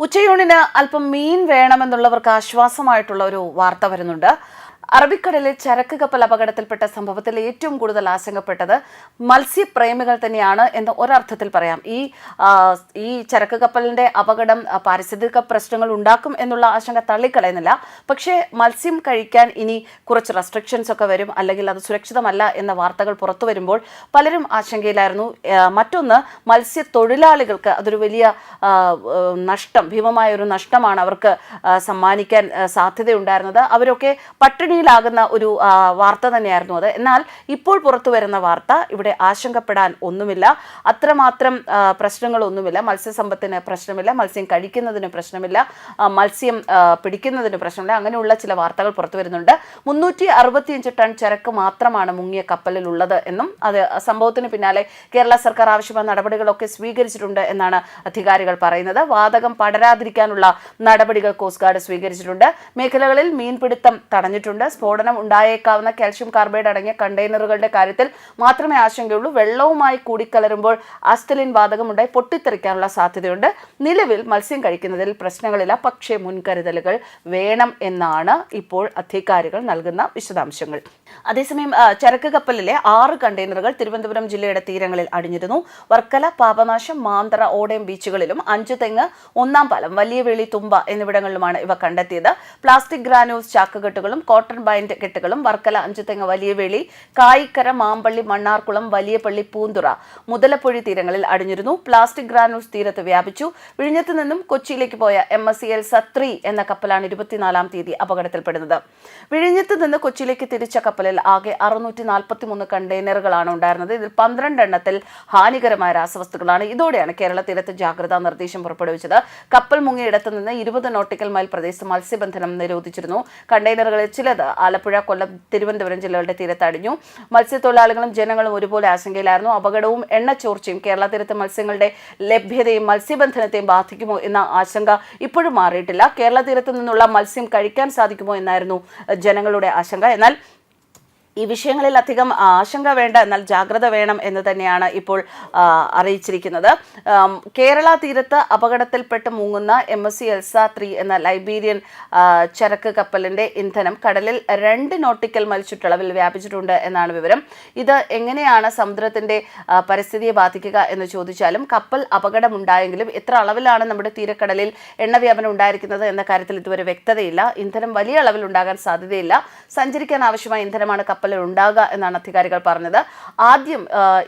ഉച്ചയൂണിന് അല്പം മീൻ വേണമെന്നുള്ളവർക്ക് ആശ്വാസമായിട്ടുള്ള ഒരു വാർത്ത വരുന്നുണ്ട്. അറബിക്കടലിൽ ചരക്ക് കപ്പൽ അപകടത്തിൽപ്പെട്ട സംഭവത്തിൽ ഏറ്റവും കൂടുതൽ ആശങ്കപ്പെട്ടത് മത്സ്യപ്രേമികൾ തന്നെയാണ് എന്ന് ഒരർത്ഥത്തിൽ പറയാം. ഈ ഈ ചരക്ക് കപ്പലിന്റെ അപകടം പാരിസ്ഥിതിക പ്രശ്നങ്ങൾ ഉണ്ടാക്കും എന്നുള്ള ആശങ്ക തള്ളിക്കളയുന്നില്ല. പക്ഷേ മത്സ്യം കഴിക്കാൻ ഇനി കുറച്ച് റെസ്ട്രിക്ഷൻസ് ഒക്കെ വരും അല്ലെങ്കിൽ അത് സുരക്ഷിതമല്ല എന്ന വാർത്തകൾ പുറത്തു വരുമ്പോൾ പലരും ആശങ്കയിലായിരുന്നു. മറ്റൊന്ന് മത്സ്യത്തൊഴിലാളികൾക്ക് അതൊരു വലിയ നഷ്ടം ഭീമമായ ഒരു നഷ്ടമാണ് അവർക്ക് സമ്മാനിക്കാൻ സാധ്യതയുണ്ടായിരുന്നത്. അവരൊക്കെ പട്ടിണിയിലാകുന്ന ഒരു വാർത്ത തന്നെയായിരുന്നു അത്. എന്നാൽ ഇപ്പോൾ പുറത്തു വരുന്ന വാർത്ത ഇവിടെ ആശങ്കപ്പെടാൻ ഒന്നുമില്ല. അത്രമാത്രം പ്രശ്നങ്ങളൊന്നുമില്ല. മത്സ്യസമ്പത്തിന് പ്രശ്നമില്ല. മത്സ്യം കഴിക്കുന്നതിന് പ്രശ്നമില്ല. മത്സ്യം പിടിക്കുന്നതിന് പ്രശ്നമില്ല. അങ്ങനെയുള്ള ചില വാർത്തകൾ പുറത്തു വരുന്നുണ്ട്. മുന്നൂറ്റി അറുപത്തിയഞ്ച് ടൺ ചരക്ക് മാത്രമാണ് മുങ്ങിയ കപ്പലിൽ ഉള്ളത് എന്നും അത് സംഭവത്തിന് പിന്നാലെ കേരള സർക്കാർ ആവശ്യമായ നടപടികളൊക്കെ സ്വീകരിച്ചിട്ടുണ്ട് എന്നാണ് അധികാരികൾ പറയുന്നത്. വാതകം പടരാതിരിക്കാനുള്ള നടപടികൾ കോസ്റ്റ് ഗാർഡ് സ്വീകരിച്ചിട്ടുണ്ട്. മേഖലകളിൽ മീൻപിടുത്തം തടഞ്ഞിട്ടുണ്ട്. സ്ഫോടനം ഉണ്ടായേക്കാവുന്ന കാൽഷ്യം കാർബൈഡ് അടങ്ങിയ കണ്ടെയ്നറുകളുടെ കാര്യത്തിൽ മാത്രമേ ആശങ്കയുള്ളൂ. വെള്ളവുമായി കൂടിക്കലരുമ്പോൾ ആസ്റ്റലിൻ വാതകമുണ്ടായി പൊട്ടിത്തെറിക്കാനുള്ള സാധ്യതയുണ്ട്. നിലവിൽ മത്സ്യം കഴിക്കുന്നതിൽ പ്രശ്നങ്ങളില്ല. പക്ഷേ മുൻകരുതലുകൾ വേണം എന്നാണ് ഇപ്പോൾ അധികാരികൾ നൽകുന്ന വിശദാംശങ്ങൾ. അതേസമയം ചരക്ക് കപ്പലിലെ ആറ് കണ്ടെയ്നറുകൾ തിരുവനന്തപുരം ജില്ലയുടെ തീരങ്ങളിൽ അടിഞ്ഞിരുന്നു. വർക്കല പാപനാശം മാന്തറ ഓടയം ബീച്ചുകളിലും അഞ്ചു തെങ്ങ് ഒന്നാം പാലം വലിയ വേളി തുമ്പ എന്നിവിടങ്ങളിലുമാണ് ഇവ കണ്ടെത്തിയത്. പ്ലാസ്റ്റിക് ഗ്രാനൂസ് ചാക്കുകെട്ടുകളും കോട്ടൺ ബൈൻഡ് കെട്ടുകളും വർക്കല അഞ്ചുതെങ്ങ് വലിയവേളി വലിയ വേളി കായിക്കര മാമ്പള്ളി മണ്ണാർക്കുളം വലിയപള്ളി പൂന്തുറ മുതലപ്പൊഴി തീരങ്ങളിൽ അടിഞ്ഞിരുന്നു. പ്ലാസ്റ്റിക് ഗ്രാനൂസ് തീരത്ത് വ്യാപിച്ചു. വിഴിഞ്ഞത്ത് നിന്നും കൊച്ചിയിലേക്ക് പോയ എം എസ് സി എൽ സത്രി എന്ന കപ്പലാണ് ഇരുപത്തിനാലാം തീയതി അപകടത്തിൽപ്പെടുന്നത്. വിഴിഞ്ഞത്ത് നിന്ന് കൊച്ചിയിലേക്ക് തിരിച്ച കപ്പലിൽ ആകെ അറുന്നൂറ്റി നാൽപ്പത്തി മൂന്ന് കണ്ടെയ്നറുകളാണ് ഉണ്ടായിരുന്നത്. ഇതിൽ പന്ത്രണ്ട് എണ്ണത്തിൽ ഹാനികരമായ രാസവസ്തുക്കളാണ്. ഇതോടെയാണ് കേരള തീരത്ത് ജാഗ്രതാ നിർദ്ദേശം പുറപ്പെടുവിച്ചത്. കപ്പൽ മുങ്ങിയിടത്ത് നിന്ന് ഇരുപത് നോട്ടിക്കൽ മൈൽ പ്രദേശത്ത് മത്സ്യബന്ധനം നിരോധിച്ചിരുന്നു. കണ്ടെയ്നറുകളിൽ ചിലത് ആലപ്പുഴ കൊല്ലം തിരുവനന്തപുരം ജില്ലകളുടെ തീരത്തടിഞ്ഞു. മത്സ്യത്തൊഴിലാളികളും ജനങ്ങളും ഒരുപോലെ ആശങ്കയിലായിരുന്നു. അപകടവും എണ്ണച്ചോർച്ചയും കേരള തീരത്ത് മത്സ്യങ്ങളുടെ ലഭ്യതയും മത്സ്യബന്ധനത്തെയും ബാധിക്കുമോ എന്ന ആശങ്ക ഇപ്പോഴും മാറിയിട്ടില്ല. കേരള തീരത്ത് നിന്നുള്ള മത്സ്യം കഴിക്കാൻ സാധിക്കുമോ എന്നായിരുന്നു ജനങ്ങളുടെ ആശങ്ക. എന്നാൽ ഈ വിഷയങ്ങളിൽ അധികം ആശങ്ക വേണ്ട എന്നാൽ ജാഗ്രത വേണം എന്ന് തന്നെയാണ് ഇപ്പോൾ അറിയിച്ചിരിക്കുന്നത്. കേരള തീരത്ത് അപകടത്തിൽപ്പെട്ട് മുങ്ങുന്ന M S C Elsa three എന്ന ലൈബീരിയൻ ചരക്ക് കപ്പലിന്റെ ഇന്ധനം കടലിൽ രണ്ട് നോട്ടിക്കൽ മൈൽ ചുറ്റളവിൽ വ്യാപിച്ചിട്ടുണ്ട് എന്നാണ് വിവരം. ഇത് എങ്ങനെയാണ് സമുദ്രത്തിന്റെ പരിസ്ഥിതിയെ ബാധിക്കുക എന്ന് ചോദിച്ചാലും കപ്പൽ അപകടമുണ്ടായെങ്കിലും എത്ര അളവിലാണ് നമ്മുടെ തീരക്കടലിൽ എണ്ണ വ്യാപനം ഉണ്ടായിരിക്കുന്നത് എന്ന കാര്യത്തിൽ ഇതുവരെ വ്യക്തതയില്ല. ഇന്ധനം വലിയ അളവിൽ ഉണ്ടാകാൻ സാധ്യതയില്ല. സഞ്ചരിക്കാൻ ആവശ്യമായ ഇന്ധനമാണ് കപ്പലിൽ ഉണ്ടാകുക എന്നാണ് അധികാരികൾ പറഞ്ഞത്. ആദ്യം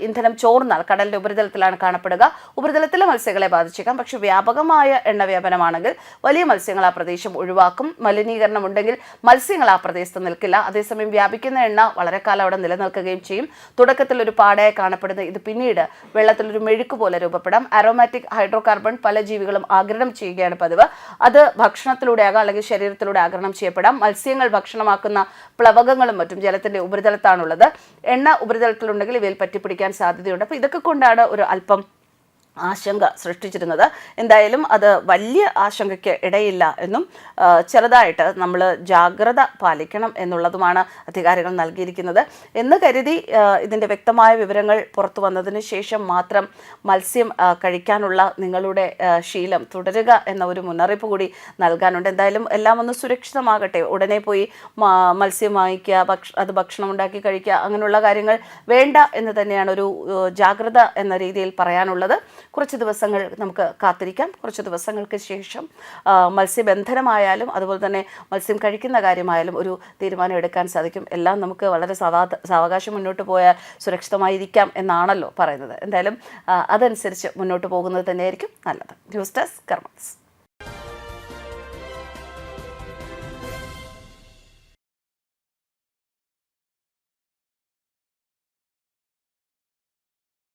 ഇന്ധനം ചോർന്നാൽ കടലിന്റെ ഉപരിതലത്തിലാണ് കാണപ്പെടുക. ഉപരിതലത്തിലെ മത്സ്യങ്ങളെ ബാധിച്ചേക്കാം. പക്ഷേ വ്യാപകമായ എണ്ണ വ്യാപനമാണെങ്കിൽ വലിയ മത്സ്യങ്ങൾ ആ പ്രദേശം ഒഴിവാക്കും. മലിനീകരണം ഉണ്ടെങ്കിൽ മത്സ്യങ്ങൾ ആ പ്രദേശത്ത് നിൽക്കില്ല. അതേസമയം വ്യാപിക്കുന്ന എണ്ണ വളരെ കാലം അവിടെ നിലനിൽക്കുകയും ചെയ്യും. തുടക്കത്തിൽ ഒരു പാടയായി കാണപ്പെടുന്ന ഇത് പിന്നീട് വെള്ളത്തിൽ ഒരു മെഴുക്ക് പോലെ രൂപപ്പെടാം. അരോമാറ്റിക് ഹൈഡ്രോ കാർബൺ പല ജീവികളും ആഗിരണം ചെയ്യുകയാണ് പതിവ്. അത് ഭക്ഷണത്തിലൂടെ ആകാം അല്ലെങ്കിൽ ശരീരത്തിലൂടെ ആഗിരണം ചെയ്യപ്പെടാം. മത്സ്യങ്ങൾ ഭക്ഷണമാക്കുന്ന പ്ലവകങ്ങളും മറ്റും ജലത്തിന്റെ ഉപരിതലത്താണുള്ളത്. എണ്ണ ഉപരിതലത്തിലുണ്ടെങ്കിൽ ഇവയിൽ പറ്റിപ്പിടിക്കാൻ സാധ്യതയുണ്ട്. അപ്പോൾ ഇതൊക്കെ കൊണ്ടാണ് ഒരു അല്പം ആശങ്ക സൃഷ്ടിച്ചിരുന്നത്. എന്തായാലും അത് വലിയ ആശങ്കയ്ക്ക് ഇടയില്ല എന്നും ചെറുതായിട്ട് നമ്മൾ ജാഗ്രത പാലിക്കണം എന്നുള്ളതുമാണ് അധികാരികൾ നൽകിയിരിക്കുന്നത്. എന്ന് കരുതി ഇതിന്റെ വ്യക്തമായ വിവരങ്ങൾ പുറത്തു വന്നതിന് ശേഷം മാത്രം മത്സ്യം കഴിക്കാനുള്ള നിങ്ങളുടെ ശീലം തുടരുക എന്ന ഒരു മുന്നറിയിപ്പ് കൂടി നൽകാനുണ്ട്. എന്തായാലും എല്ലാം ഒന്ന് സുരക്ഷിതമാകട്ടെ. ഉടനെ പോയി മത്സ്യം വാങ്ങിക്കുക അത് ഭക്ഷണം ഉണ്ടാക്കി കഴിക്കുക അങ്ങനെയുള്ള കാര്യങ്ങൾ വേണ്ട എന്ന് തന്നെയാണ് ഒരു ജാഗ്രത എന്ന രീതിയിൽ പറയാനുള്ളത്. കുറച്ച് ദിവസങ്ങൾ നമുക്ക് കാത്തിരിക്കാം. കുറച്ച് ദിവസങ്ങൾക്ക് ശേഷം മത്സ്യബന്ധനമായാലും അതുപോലെ തന്നെ മത്സ്യം കഴിക്കുന്ന കാര്യമായാലും ഒരു തീരുമാനം എടുക്കാൻ സാധിക്കും. എല്ലാം നമുക്ക് വളരെ സവാ സാവകാശം മുന്നോട്ട് പോയാൽ സുരക്ഷിതമായിരിക്കാം എന്നാണല്ലോ പറയുന്നത്. എന്തായാലും അതനുസരിച്ച് മുന്നോട്ട് പോകുന്നത് തന്നെയായിരിക്കും നല്ലത്. News desk കർമ്മസ്